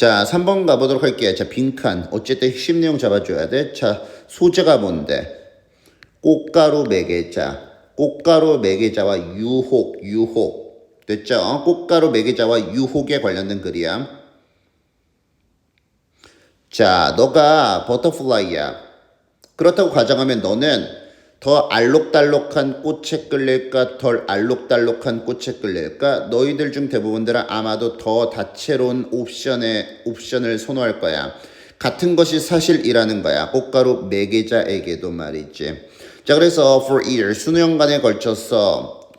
자, 3번 가보도록 할게요. 자, 빈칸. 어쨌든 핵심 내용 잡아줘야 돼. 자, 소재가 뭔데? 꽃가루 매개자. 꽃가루 매개자와 유혹, 유혹. 됐죠? 꽃가루 매개자와 유혹에 관련된 글이야. 자, 너가 버터플라이야. 그렇다고 가정하면 너는 더 알록달록한 꽃에 끌릴까, 덜 알록달록한 꽃에 끌릴까? 너희들 중 대부분들은 아마도 더 다채로운 옵션에, 옵션을 선호할 거야. 같은 것이 사실이라는 거야. 꽃가루 매개자에게도 말이지. 자, 그래서 for years, 수년간에 걸쳐서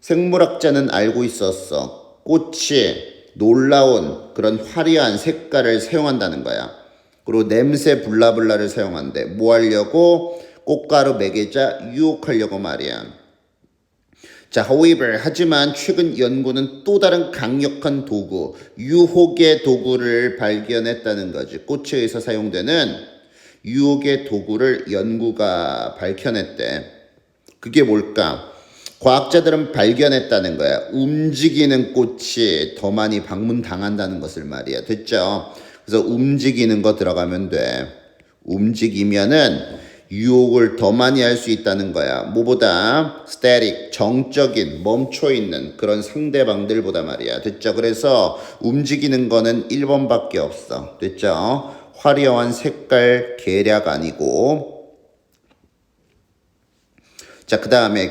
생물학자는 알고 있었어. 꽃이 놀라운 그런 화려한 색깔을 사용한다는 거야. 그리고 냄새 블라블라를 사용한대. 뭐 하려고? 꽃가루 매개자 유혹하려고 말이야. 자, however, 하지만 최근 연구는 또 다른 강력한 도구, 유혹의 도구를 발견했다는 거지. 꽃에 의해서 사용되는 유혹의 도구를 연구가 밝혀냈대. 그게 뭘까? 과학자들은 발견했다는 거야. 움직이는 꽃이 더 많이 방문당한다는 것을 말이야. 됐죠? 그래서 움직이는 거 들어가면 돼. 움직이면은 유혹을 더 많이 할 수 있다는 거야. 뭐보다 static, 정적인, 멈춰 있는 그런 상대방들보다 말이야. 됐죠? 그래서 움직이는 거는 1번밖에 없어. 됐죠? 화려한 색깔 계략 아니고 자, 그 다음에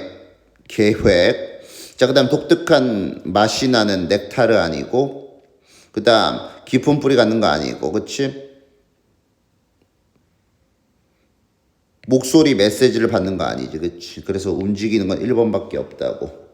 계획. 자, 그 다음 독특한 맛이 나는 넥타르 아니고, 그 다음 깊은 뿌리 갖는 거 아니고, 그치? 목소리 메시지를 받는 거 아니지, 그치? 그래서 움직이는 건 1번밖에 없다고.